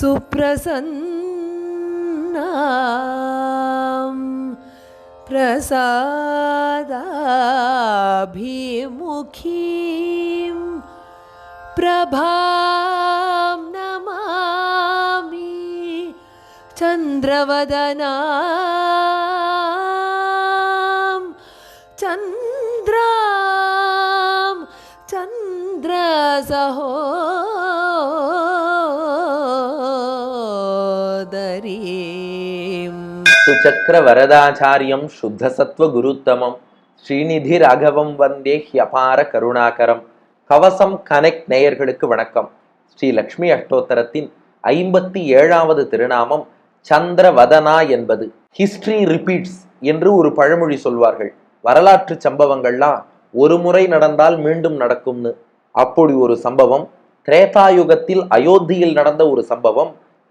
सुप्रसन्नां प्रसादाभिमुखीं प्रभां चन्द्रवदनां चन्द्रां चन्द्रसहोदरीम् சுச்சக்கர வரதாச்சாரியம் சுத்த சத்வ குருத்தமம் ஸ்ரீநிதி ராகவம் வந்தே ஹியபார கருணாகரம் கவசம் கனெக்ட் நேயர்களுக்கு வணக்கம் ஸ்ரீ லக்ஷ்மி அஷ்டோத்தரத்தின் ஐம்பத்தி ஏழாவது திருநாமம் சந்திரவதனா என்பது ஹிஸ்டரி ரிப்பீட்ஸ் என்று ஒரு பழமொழி சொல்வார்கள். வரலாற்று சம்பவங்கள்லாம் ஒரு முறை நடந்தால் மீண்டும் நடக்கும்னு. அப்படி ஒரு சம்பவம் திரேதாயுகத்தில் அயோத்தியில் நடந்த ஒரு சம்பவம்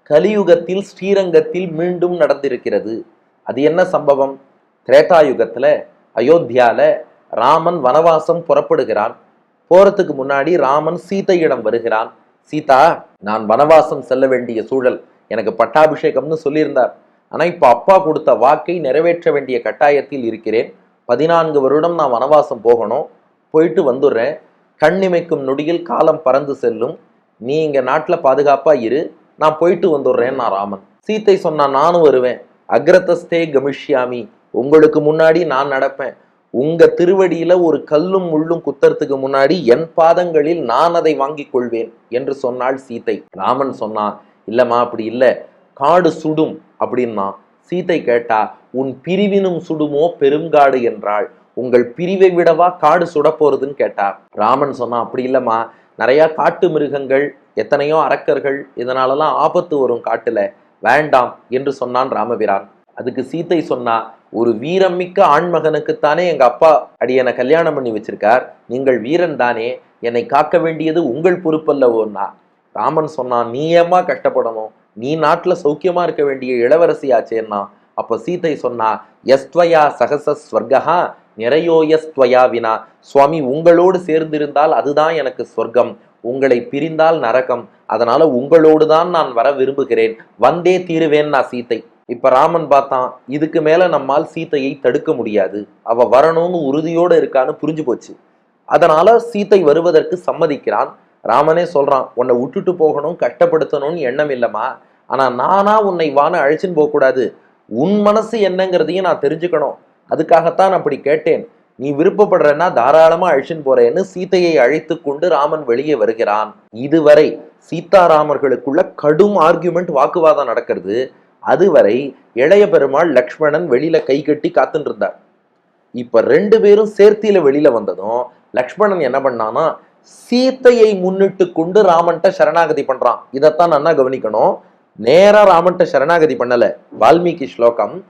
கலியுகத்தில் ஸ்ரீரங்கத்தில் மீண்டும் நடந்திருக்கிறது. அது என்ன சம்பவம்? திரேதாயுகத்தில் அயோத்தியால ராமன் வனவாசம் புறப்படுகிறான். போறதுக்கு முன்னாடி ராமன் சீதையிடம் வருகிறான். சீதா நான் வனவாசம் செல்ல வேண்டிய சூழல் எனக்கு பட்டாபிஷேகம்னு சொல்லியிருந்தார். ஆனால் இப்போ அப்பா கொடுத்த வாக்கை நிறைவேற்ற வேண்டிய கட்டாயத்தில் இருக்கிறேன். பதினான்கு வருடம் நான் வனவாசம் போகணும். போயிட்டு வந்துடுறேன். கண்ணிமைக்கும் நொடியில் காலம் பறந்து செல்லும். நீ இங்கே நாட்டில் பாதுகாப்பாக இரு. நான் போயிட்டு வந்துடுறேன் நான் ராமன். சீத்தை சொன்னா நானும் வருவேன். அக்ரதஸ்தே கமிஷ்யாமி உங்களுக்கு முன்னாடி நான் நடப்பேன். உங்க திருவடியில ஒரு கல்லும் முள்ளும் குத்துறதுக்கு முன்னாடி என் பாதங்களில் நான் அதை வாங்கிக் கொள்வேன் என்று சொன்னாள் சீத்தை. ராமன் சொன்னான் இல்லம்மா அப்படி இல்லை. காடு சுடும் அப்படின்னா சீத்தை கேட்டா உன் பிரிவினும் சுடுமோ பெருங்காடு என்றாள். உங்கள் பிரிவை விடவா காடு சுட போறதுன்னு கேட்டா. ராமன் சொன்னா அப்படி இல்லைம்மா. நிறைய காட்டு மிருகங்கள் எத்தனையோ அரக்கர்கள் இதனாலலாம் ஆபத்து வரும் காட்டுல. வேண்டாம் என்று சொன்னான் ராமபிரான். அதுக்கு சீத்தை சொன்னா ஒரு வீரம் மிக்க ஆண்மகனுக்குத்தானே எங்க அப்பா அடியனை கல்யாணம் பண்ணி வச்சிருக்கார். நீங்கள் வீரன் தானே என்னை காக்க வேண்டியது உங்கள் பொறுப்பல்லவோன்னா ராமன் சொன்னான் நீ ஏம்மா கஷ்டப்படணும்? நீ நாட்டில் சௌக்கியமா இருக்க வேண்டிய இளவரசி ஆச்சேன்னா? அப்போ சீதை சொன்னா எஸ்த்வயா சகச ஸ்வர்கா நிறையோயஸ்துவயா வினா. சுவாமி உங்களோடு சேர்ந்திருந்தால் அதுதான் எனக்கு சொர்க்கம் உங்களை பிரிந்தால் நரகம். அதனால உங்களோடு தான் நான் வர விரும்புகிறேன். வந்தே தீருவேன் நான் சீத்தை. இப்ப ராமன் பார்த்தான் இதுக்கு மேல நம்மால் சீத்தையை தடுக்க முடியாது. அவ வரணும்னு உறுதியோடு இருக்கான்னு புரிஞ்சு போச்சு. அதனால சீத்தை வருவதற்கு சம்மதிக்கிறான். ராமனே சொல்றான் உன்னை விட்டுட்டு போகணும் கஷ்டப்படுத்தணும்னு எண்ணம் இல்லைம்மா. ஆனா நானா உன்னை வான அழைச்சின்னு போகக்கூடாது. உன் மனசு என்னங்கிறதையும் நான் தெரிஞ்சுக்கணும். அதுக்காகத்தான் அப்படி கேட்டேன். நீ விருப்பப்படுறன்னா தாராளமா அழிச்சுன்னு போறேன்னு சீதையை அழைத்து கொண்டு ராமன் வெளியே வருகிறான். இதுவரை சீதாராமர்களுக்குள்ள கடும் ஆர்கியூமெண்ட் வாக்குவாதம் நடக்கிறது. அதுவரை இளைய பெருமாள் லக்ஷ்மணன் வெளியில கை கட்டி காத்துட்டு இருந்தார். இப்ப ரெண்டு பேரும் சேர்த்தியில வெளியில வந்ததும் லக்ஷ்மணன் என்ன பண்ணானா சீத்தையை முன்னிட்டு கொண்டு ராமன்ட்ட சரணாகதி பண்றான். இதைத்தான் நன்னா கவனிக்கணும். நேரா ராமன்ட்ட சரணாகதி பண்ணல. வால்மீகி ஸ்லோகம்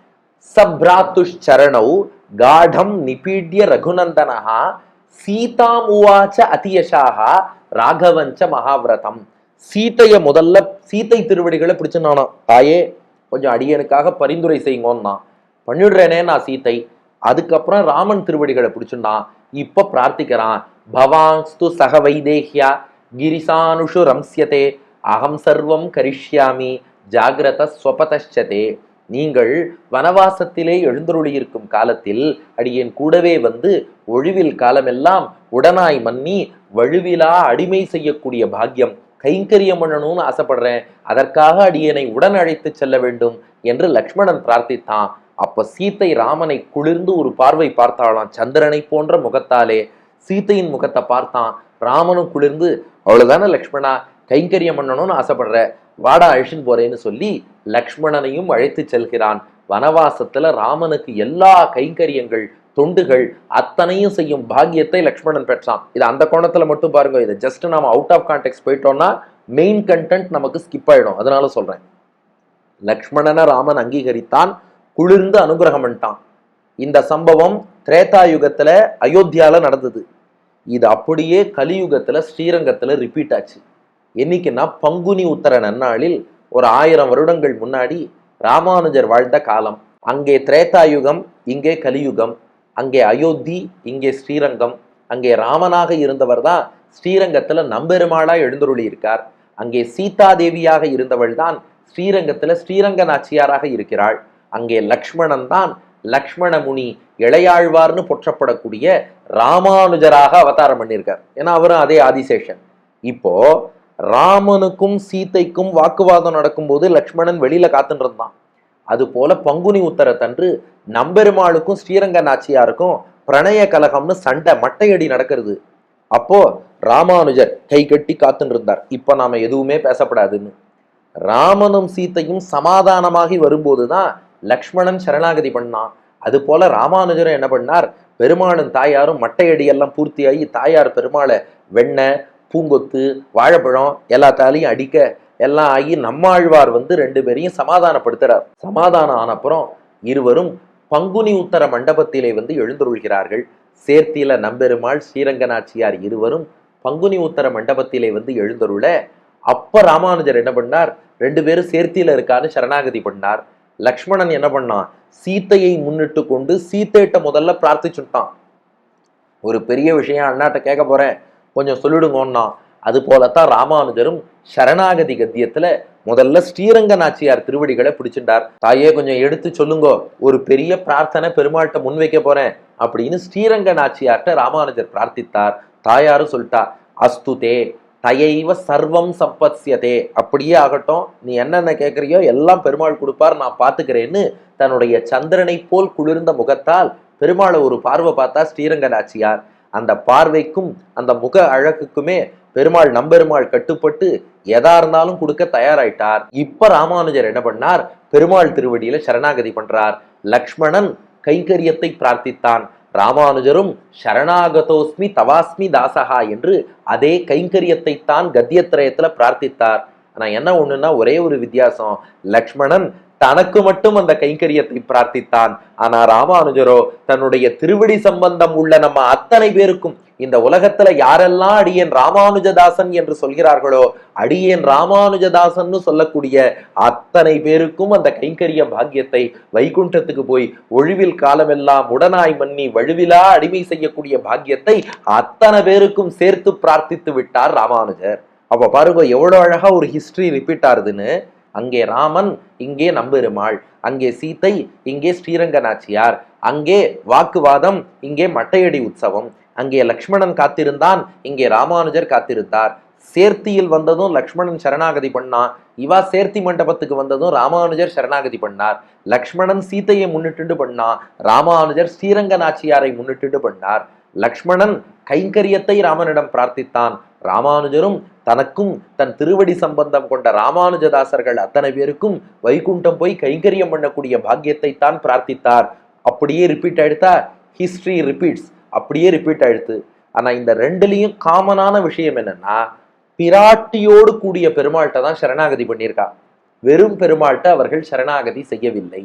சப்ராத்துஷரணௌ காடம் நிபீட்ய ரகுநந்தனஹா சீதாமுவாச்ச அதியஷாக ராகவஞ்ச மகாவிரதம். சீத்தைய முதல்ல சீத்தை திருவடிகளை பிடிச்சுனானா. தாயே கொஞ்சம் அடியனுக்காக பரிந்துரை செய்யுங்கன்னா. பண்ணிடுறேனே நான் சீத்தை. அதுக்கப்புறம் ராமன் திருவடிகளை பிடிச்சுட்டான். இப்ப பிரார்த்திக்கிறான். பவாங்ஸ்து சக வைதேஹ்யா கிரிசானுஷு ரம்சியதே அகம் சர்வம் கரிஷ்யாமி ஜாகிரத ஸ்வபதச்சதே நீங்கள் வனவாசத்திலே எழுந்தருளியிருக்கும் காலத்தில் அடியேன் கூடவே வந்து ஒழிவில் காலமெல்லாம் உடனாய் மன்னி வழுவிலா அடிமை செய்யக்கூடிய பாக்கியம். கைங்கரியம் பண்ணணும்னு ஆசைப்படுறேன் அதற்காக அடியனை உடன் அழைத்து செல்ல வேண்டும் என்று லக்ஷ்மணன் பிரார்த்தித்தான். அப்ப சீத்தை ராமனை குளிர்ந்து ஒரு பார்வை பார்த்தாளாம் சந்திரனை போன்ற முகத்தாலே. சீத்தையின் முகத்தை பார்த்தான். ராமனும் குளிர்ந்து அவ்வளவுதானே லக்ஷ்மணா? கைங்கரியம் பண்ணணும்னு ஆசைப்படுற. வாடா அழிச்சுன்னு போறேன்னு சொல்லி லக்ஷ்மணனையும் அழைத்து செல்கிறான். வனவாசத்துல ராமனுக்கு எல்லா கைங்கரியங்கள் தொண்டுகள் அத்தனையும் செய்யும் பாக்கியத்தை லக்ஷ்மணன் பெற்றான். இது அந்த கோணத்துல மட்டும் பாருங்க. இது ஜஸ்ட் நாம அவுட் ஆஃப் கான்டெக்ட் போயிட்டோம்னா மெயின் கண்டென்ட் நமக்கு ஸ்கிப் ஆயிடும். அதனால சொல்றேன். லக்ஷ்மணனை ராமன் அங்கீகரித்தான். குளிர்ந்து அனுகிரகம் பண்ணிட்டான். இந்த சம்பவம் திரேதாயுகத்துல அயோத்தியாவில் நடந்தது. இது அப்படியே கலியுகத்தில் ஸ்ரீரங்கத்தில் ரிப்பீட் ஆச்சு. என்னைக்குன்னா பங்குனி உத்தர நன்னாளில் ஒரு ஆயிரம் வருடங்கள் முன்னாடி ராமானுஜர் வாழ்ந்த காலம். அங்கே திரேதாயுகம் இங்கே கலியுகம் அங்கே அயோத்தி இங்கே ஸ்ரீரங்கம் அங்கே ராமனாக இருந்தவர் தான் ஸ்ரீரங்கத்தில் நம்பெருமாளா எழுந்தருளி இருக்கார் அங்கே சீதாதேவியாக இருந்தவள் தான் ஸ்ரீரங்கத்தில் ஸ்ரீரங்க நாச்சியாராக இருக்கிறாள். அங்கே லக்ஷ்மணன் தான் லக்ஷ்மண முனி இளையாழ்வார்னு போற்றப்படக்கூடிய ராமானுஜராக அவதாரம் பண்ணியிருக்கார். ஏன்னா அவரும் அதே ஆதிசேஷன். இப்போ ராமனுக்கும் சீத்தைக்கும் வாக்குவாதம் நடக்கும்போது லக்ஷ்மணன் வெளியில காத்துட்டு அது போல பங்குனி உத்தரத்தன்று நம்பெருமாளுக்கும் ஸ்ரீரங்க நாச்சியாருக்கும் பிரணய கலகம்னு சண்டை மட்டையடி நடக்கிறது. அப்போ ராமானுஜர் கை கட்டி காத்துட்டு இப்போ நாம எதுவுமே பேசப்படாதுன்னு. ராமனும் சீத்தையும் சமாதானமாகி வரும்போது தான் லக்ஷ்மணன் சரணாகதி பண்ணான் அது போல ராமானுஜரும் என்ன பண்ணார்? பெருமாளும் தாயாரும் மட்டையடி எல்லாம் பூர்த்தியாகி தாயார் பெருமாளை வெண்ணெய் பூங்கொத்து வாழைப்பழம் எல்லாத்தாலையும் அடிக்க எல்லாம் ஆகி நம்மாழ்வார் வந்து ரெண்டு பேரையும் சமாதானப்படுத்துறார். சமாதானம் ஆனப்புறம் இருவரும் பங்குனி உத்தர மண்டபத்திலே வந்து எழுந்தருள்கிறார்கள். சேர்த்தியில நம்பெருமாள் ஸ்ரீரங்கநாச்சியார் இருவரும் பங்குனி உத்தர மண்டபத்திலே வந்து எழுந்தருள அப்ப ராமானுஜர் என்ன பண்ணார்? ரெண்டு பேரும் சேர்த்தியில இருக்கான்னு சரணாகதி பண்ணார். லக்ஷ்மணன் என்ன பண்ணான்? சீத்தையை முன்னிட்டு கொண்டு சீத்தையிட்ட முதல்ல பிரார்த்திச்சுட்டான். ஒரு பெரிய விஷயம் அண்ணாட்ட கேட்க போறேன். கொஞ்சம் சொல்லிடுங்கன்னா அது போலத்தான் ராமானுஜரும் சரணாகதி கத்தியத்துல முதல்ல ஸ்ரீரங்க நாச்சியார் திருவடிகளை பிடிச்சிட்டார். தாயே கொஞ்சம் எடுத்து சொல்லுங்கோ. ஒரு பெரிய பிரார்த்தனை பெருமாள்கிட்ட முன்வைக்க போறேன் அப்படின்னு ஸ்ரீரங்க நாச்சியார்கிட்ட ராமானுஜர் பிரார்த்தித்தார். தாயாரும் சொல்லிட்டா அஸ்துதே தயைவ சர்வம் சம்பத்யதே அப்படியே ஆகட்டும். நீ என்னென்ன கேட்குறியோ எல்லாம் பெருமாள் கொடுப்பார் நான் பார்த்துக்கிறேன்னு தன்னுடைய சந்திரனை போல் குளிர்ந்த முகத்தால் பெருமாளை ஒரு பார்வை பார்த்தா ஸ்ரீரங்க நாச்சியார் அந்த பார்வைக்கும் அந்த முக அழகுக்குமே பெருமாள் நம்பெருமாள் கட்டுப்பட்டு எதா இருந்தாலும் கொடுக்க தயாராயிட்டார். இப்ப ராமானுஜர் என்ன பண்ணார்? பெருமாள் திருவடியில சரணாகதி பண்றார். லக்ஷ்மணன் கைங்கரியத்தை பிரார்த்தித்தான். ராமானுஜரும் சரணாகதோஸ்மி தவாஸ்மி தாசகா என்று அதே கைங்கரியத்தை தான் கத்தியத்திரயத்தில் பிரார்த்தித்தார். ஆனால் என்ன ஒன்றுன்னா ஒரே ஒரு வித்தியாசம். லக்ஷ்மணன் தனக்கு மட்டும் அந்த கைங்கரியத்தை பிரார்த்தித்தான். ஆனா ராமானுஜரோ தன்னுடைய திருவடி சம்பந்தம் உள்ள நம்ம அத்தனை பேருக்கும் இந்த உலகத்துல யாரெல்லாம் அடியேன் ராமானுஜதாசன் என்று சொல்கிறார்களோ அடியேன் ராமானுஜதாசன்னு சொல்லக்கூடிய அத்தனை பேருக்கும் அந்த கைங்கரிய பாக்கியத்தை வைகுண்டத்துக்கு போய் ஒழிவில் காலமெல்லாம் உடனாய் மன்னி வழுவிலா அடிமை செய்யக்கூடிய பாக்கியத்தை அத்தனை பேருக்கும் சேர்த்து பிரார்த்தித்து விட்டார் ராமானுஜர். அப்ப பாருங்க எவ்வளவு அழகா ஒரு ஹிஸ்டரி ரிப்பீட் ஆகுதுன்னு. அங்கே ராமன் இங்கே நம்பெருமாள் அங்கே சீத்தை இங்கே ஸ்ரீரங்க நாச்சியார் அங்கே வாக்குவாதம் இங்கே மட்டையடி உற்சவம் அங்கே லக்ஷ்மணன் காத்திருந்தான் இங்கே ராமானுஜர் காத்திருந்தார். சேர்த்தியில் வந்ததும் லக்ஷ்மணன் சரணாகதி பண்ணான் இவா சேர்த்தி மண்டபத்துக்கு வந்ததும் ராமானுஜர் சரணாகதி பண்ணார். லக்ஷ்மணன் சீத்தையை முன்னிட்டு பண்ணான் ராமானுஜர் ஸ்ரீரங்க நாச்சியாரை முன்னிட்டு பண்ணார். லக்ஷ்மணன் கைங்கரியத்தை ராமனிடம் பிரார்த்தித்தான். ராமானுஜரும் தனக்கும் தன் திருவடி சம்பந்தம் கொண்ட ராமானுஜதாசர்கள் அத்தனை பேருக்கும் வைகுண்டம் போய் கைங்கரியம் பண்ணக்கூடிய பாக்கியத்தை தான் பிரார்த்தித்தார். அப்படியே ரிப்பீட் ஆயிடுத்தா ஹிஸ்டரி ரிப்பீட்ஸ் அப்படியே ரிப்பீட் ஆயிடுத்து ஆனா இந்த ரெண்டுலேயும் காமனான விஷயம் என்னன்னா பிராட்டியோடு கூடிய பெருமாள்கிட்ட தான் சரணாகதி பண்ணியிருக்கா. வெறும் பெருமாள்கிட்ட அவர்கள் சரணாகதி செய்யவில்லை.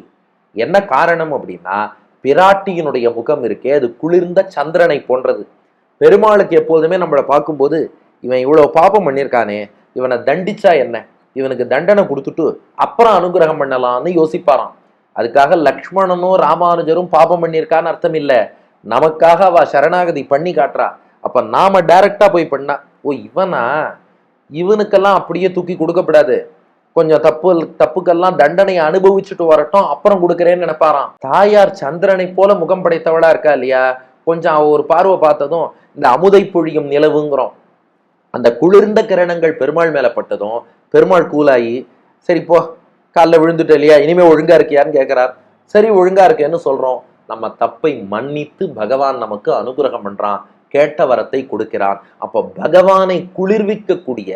என்ன காரணம் அப்படின்னா பிராட்டியினுடைய முகம் இருக்கே அது குளிர்ந்த சந்திரனை போன்றது. பெருமாளுக்கு எப்போதுமே நம்மளை பார்க்கும்போது இவன் இவ்வளோ பாபம் பண்ணியிருக்கானே இவனை தண்டிச்சா என்ன? இவனுக்கு தண்டனை கொடுத்துட்டு அப்புறம் அனுகிரகம் பண்ணலாம்னு யோசிப்பாராம். அதுக்காக லக்ஷ்மணனும் ராமானுஜரும் பாபம் பண்ணியிருக்கான்னு அர்த்தம் இல்லை நமக்காக அவ சரணாகதி பண்ணி காட்டுறா. அப்ப நாம டைரக்டா போய் பண்ணா ஓ இவனா? இவனுக்கெல்லாம் அப்படியே தூக்கி கொடுக்கப்படாது. கொஞ்சம் தப்பு தப்புக்கெல்லாம் தண்டனை அனுபவிச்சுட்டு வரட்டும் அப்புறம் கொடுக்குறேன்னு நினைப்பாராம். தாயார் சந்திரனை போல முகம் படைத்தவளா இருக்கா இல்லையா? கொஞ்சம் அவ ஒரு பார்வை பார்த்ததும் இந்த அமுதை பொழியும் நிலவுங்கிறோம். அந்த குளிர்ந்த கிரணங்கள் பெருமாள் மேல பட்டதும் பெருமாள் கூலாயி சரி போ காலைல விழுந்துட்ட இல்லையா? இனிமே ஒழுங்கா இருக்கியான்னு கேட்கிறார் சரி ஒழுங்கா இருக்கேன்னு சொல்றோம். நம்ம தப்பை மன்னித்து பகவான் நமக்கு அனுகிரகம் பண்றான். கேட்ட வரத்தை கொடுக்கிறான். அப்போ பகவானை குளிர்விக்கக்கூடிய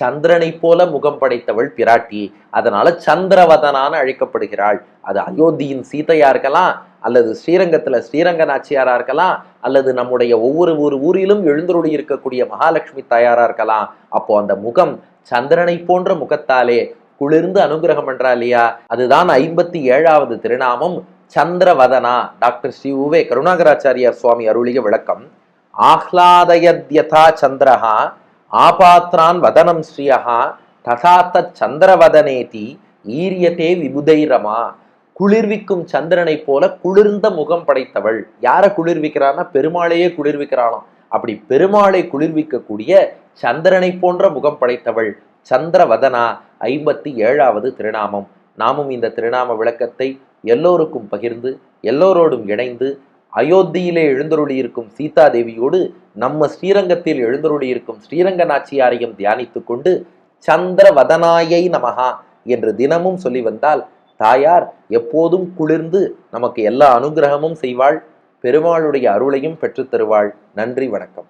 சந்திரனை போல முகம் படைத்தவள் பிராட்டி. அதனால சந்திரவதனான அழைக்கப்படுகிறாள். அது அயோத்தியின் சீதையா இருக்கலாம் அல்லது ஸ்ரீரங்கத்துல ஸ்ரீரங்க நாச்சியாரா இருக்கலாம் அல்லது நம்முடைய ஒவ்வொரு ஒரு ஊரிலும் எழுந்தருளி இருக்கக்கூடிய மகாலட்சுமி தாயாரா இருக்கலாம். அப்போ அந்த முகம் சந்திரனை போன்ற முகத்தாலே குளிர்ந்து அனுகிரகம் பண்றா இல்லையா? அதுதான் ஐம்பத்தி ஏழாவது திருநாமம் சந்திரவதனா. டாக்டர் ஸ்ரீ உவே கருணாகராச்சாரியார் சுவாமி அருளிய விளக்கம். ஆஹ்லாதயத்யதா சந்திரஹா ஆபாத்ரான் வதனம் ஸ்ரீயஹா ததா தத் சந்திரவதனேதி ஈரியத்தே விபுதைரமா. குளிர்விக்கும் சந்திரனைப் போல குளிர்ந்த முகம் படைத்தவள். யாரை குளிர்விக்கிறான்னா பெருமாளையே குளிர்விக்கிறாளாம். அப்படி பெருமாளை குளிர்விக்கக்கூடிய சந்திரனை போன்ற முகம் படைத்தவள் சந்திரவதனா ஐம்பத்தி ஏழாவது திருநாமம். நாமும் இந்த திருநாம விளக்கத்தை எல்லோருக்கும் பகிர்ந்து எல்லோரோடும் இணைந்து அயோத்தியிலே எழுந்தருளியிருக்கும் சீதாதேவியோடு நம்ம ஸ்ரீரங்கத்தில் எழுந்தருளியிருக்கும் ஸ்ரீரங்க நாச்சியாரையும் தியானித்து கொண்டு சந்திரவதனாயை நமகா என்று தினமும் சொல்லி வந்தால் தாயார் எப்போதும் குளிர்ந்து நமக்கு எல்லா அனுகிரகமும் செய்வாள் பெருமாளுடைய அருளையும் பெற்றுத்தருவாள். நன்றி வணக்கம்.